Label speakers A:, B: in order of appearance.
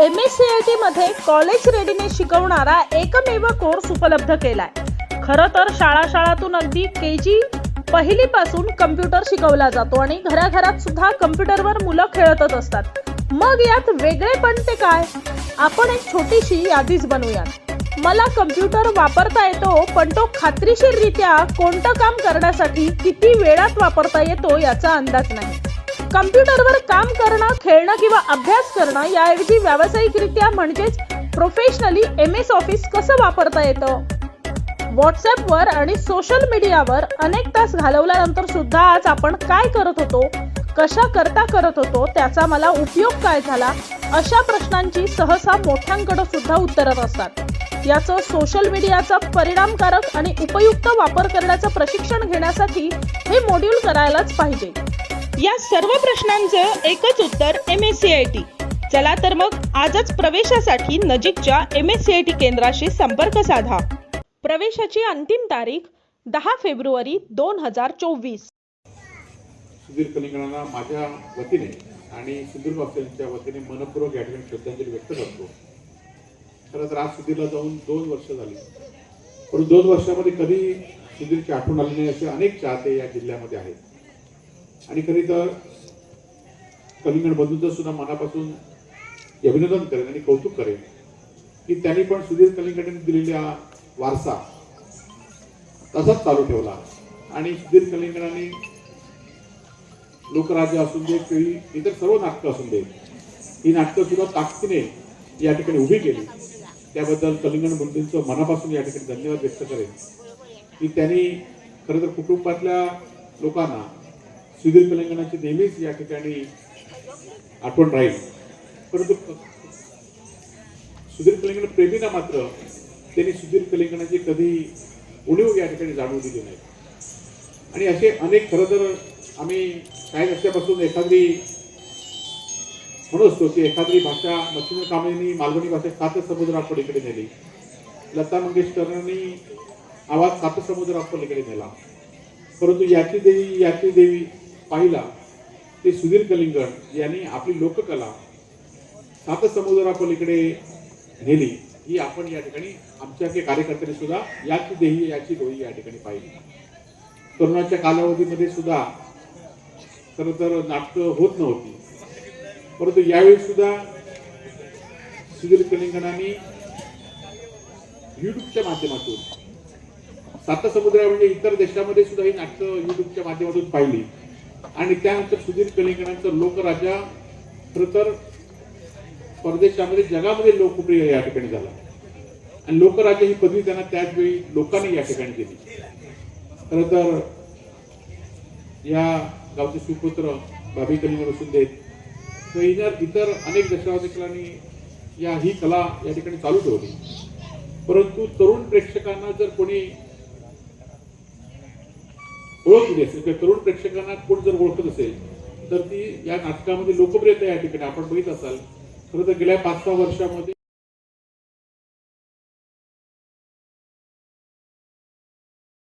A: M S C I T मध्ये college readiness शिकवणारा एकमेव कोर्स उपलब्ध केलाय. खरं तर शाळा शाळातून अगदी के जी पहिलीपासून कम्प्युटर शिकवला जातो आणि घराघरात सुद्धा कम्प्युटरवर मुलं खेळतच असतात. मग यात वेगळेपण ते काय? आपण एक छोटीशी यादीच बनवूयात. मला कम्प्युटर वापरता येतो पण तो खात्रीशीररित्या कोणतं काम करण्यासाठी किती वेळात वापरता येतो याचा अंदाज नाही. कम्प्युटरवर काम करणं खेळणं किंवा अभ्यास करणं याऐवजी व्यावसायिकरित्या म्हणजेच प्रोफेशनली एम एस ऑफिस कसं वापरता येतं? व्हॉट्सॲपवर आणि सोशल मीडियावर अनेक तास घालवल्यानंतर सुद्धा आज आपण काय करत होतो कशा करता करत होतो त्याचा मला उपयोग काय झाला अशा प्रश्नांची सहसा मोठ्यांकडे सुद्धा उत्तरं असतात. याचं सोशल मीडियाचा परिणामकारक आणि उपयुक्त वापर करण्याचं प्रशिक्षण घेण्यासाठी हे मॉड्यूल करायलाच पाहिजे. या सर्व प्रश्नांचं एकच उत्तर M S C I T चला तर मग आजच प्रवेशासाठी नजीकच्या M S C I T केंद्राशी संपर्क साधा. प्रवेशाची अंतिम तारीख दहा फेब्रुवारी दोन हजार चोवीस.
B: सुधीर कलिंगणांना माझ्या वतीने आणि सुधीर वासियांच्या वतीने मनपूर्वक या ठिकाणी श्रद्धांजली व्यक्त करतो. खरं तर आज सुधीरला जाऊन दोन वर्ष झाली. पण दोन वर्षामध्ये कधी सुधीरची आठवण आली नाही असे अनेक चाहते या जिल्ह्यामध्ये आहेत. आणि खरी तर कलिंगण बंधूंचं सुद्धा मनापासून अभिनंदन करेन आणि कौतुक करेन की त्यांनी पण सुधीर कलिंगडांनी दिलेला वारसा तसाच चालू ठेवला. आणि सुधीर कलिंगणाने लोकराज्य असून दे केळी इतर सर्व नाटकं असून दे ही नाटकं सुद्धा ताकदीने या ठिकाणी उभी केली. त्याबद्दल कलिंगण बंधूंचं मनापासून या ठिकाणी धन्यवाद व्यक्त करेन. की त्यांनी खरं तर कुटुंबातल्या लोकांना सुधीर कलिंगणाची नेहमीच या ठिकाणी आठवण राहील. परंतु सुधीर तेलंगण प्रेमीना मात्र त्यांनी सुधीर कलिंगणाची कधी उणीव या ठिकाणी जाणवू दिली नाही. आणि असे अनेक खरं तर आम्ही काही वर्षापासून एखादी म्हणत असतो की एखादी भाषा मच्छिंद्र कामेंनी मालवणी भाषा सात समुद्रापलीकडे नेली. लता मंगेशकरांनी आवाज सात समुद्रापलीकडे नेला. परंतु याची देवी याची देवी पाहिला ते सुधीर कलिंगण यांनी आपली लोककला सात समुद्रापलीकडे नेली ही आपण या ठिकाणी आमच्या काही कार्यकर्त्यांनी सुद्धा याची देही याची दोही या ठिकाणी पाहिली. तरुणाच्या कालावधीमध्ये सुद्धा खरं तर नाटकं होत नव्हती. परंतु यावेळी सुद्धा सुधीर कलिंगणांनी युट्यूबच्या माध्यमातून सात समुद्र म्हणजे इतर देशामध्ये सुद्धा ही नाटकं युट्यूबच्या माध्यमातून पाहिली. आणि त्यानंतर सुधीर कलिंगणांचं लोकराजा खरं तर परदेशामध्ये जगामध्ये लोकप्रिय या ठिकाणी झाला? आणि लोकराजा ही पदवी त्यांना त्याच वेळी लोकांनी या ठिकाणी दिली. खरं तर या गावचे सुपुत्र बाबी कलिंगण असून देत तर इतर इतर अनेक दशावधिकांनी या ही कला या ठिकाणी चालू ठेवली. परंतु तरुण प्रेक्षकांना जर कोणी ओळखली असेल किंवा तरुण प्रेक्षकांना कोण जर ओळखत असेल तर ती या नाटकामध्ये लोकप्रियता या ठिकाणी आपण बघित असाल. खरं तर गेल्या पाच सहा वर्षामध्ये